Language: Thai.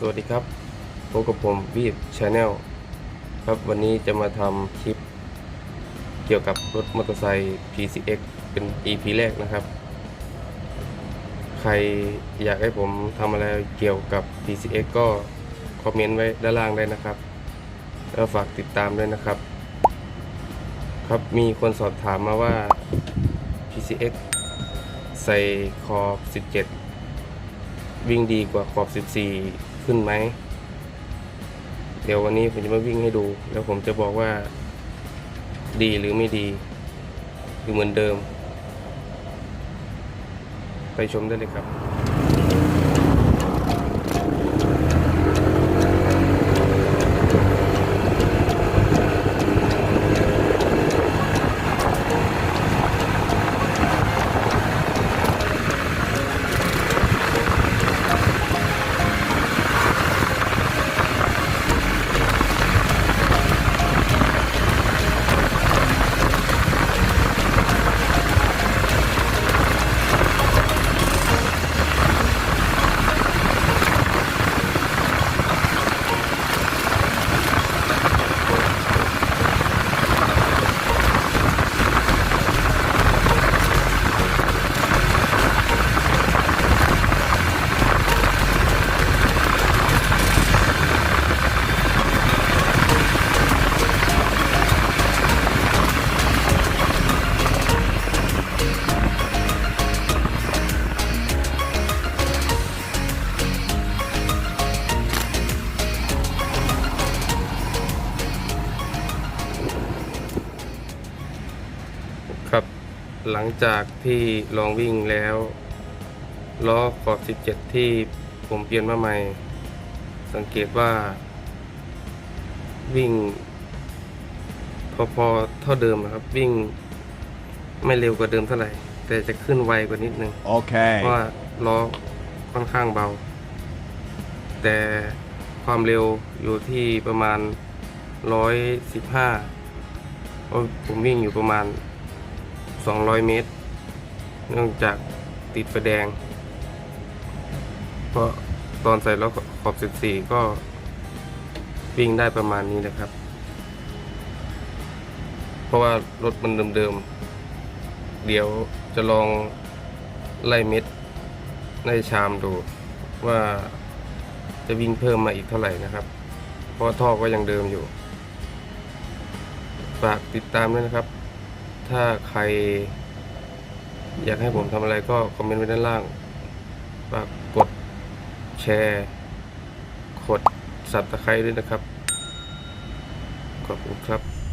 สวัสดีครับพบกับผมวีดชาแนลครับวันนี้จะมาทำคลิป เกี่ยวกับรถมอเตอร์ไซค์ PCX เป็น EP แรกนะครับ ใครอยากให้ผมทำอะไรเกี่ยวกับ PCX ก็คอมเมนต์ไว้ด้านล่างได้นะครับ แล้วฝากติดตามด้วยนะครับ ครับมีคนสอบถามมาว่า PCX ใส่ขอบ 17 วิ่งดีกว่าขอบ 14 ขึ้นไหม เดี๋ยววันนี้ผมจะมาวิ่งให้ดู แล้วผมจะบอกว่า ดีหรือไม่ดี หรือเหมือนเดิม ไปชมได้เลยครับครับ หลังจากที่ลองวิ่งแล้วล้อขอบ 17 ที่ผมเปลี่ยนมาใหม่ สังเกตว่า วิ่ง พอพอเท่าเดิมนะครับ วิ่งไม่เร็วกว่าเดิมเท่าไหร่ แต่จะขึ้นไวกว่านิดนึงเพราะ Okay. ว่าล้อค่อนข้างเบา แต่ความเร็วอยู่ที่ประมาณ 115เพราะผมวิ่งอยู่ประมาณ 200 เมตร เนื่องจากติดไฟแดง เพราะตอนใส่ล้อขอบ 14 ก็วิ่งได้ประมาณนี้นะครับ เพราะว่ารถมันเดิมๆ เดี๋ยวจะลองไล่เม็ดไล่ชามดูว่าจะวิ่งเพิ่มมาอีกเท่าไหร่นะครับ เพราะท่อก็ยังเดิมอยู่ ฝากติดตามด้วยนะครับ ถ้าใคร อยากให้ผมทำอะไรก็คอมเมนต์ไว้ด้านล่างฝากกดแชร์กดสับตะไคร้ด้วยนะครับ ขอบคุณครับ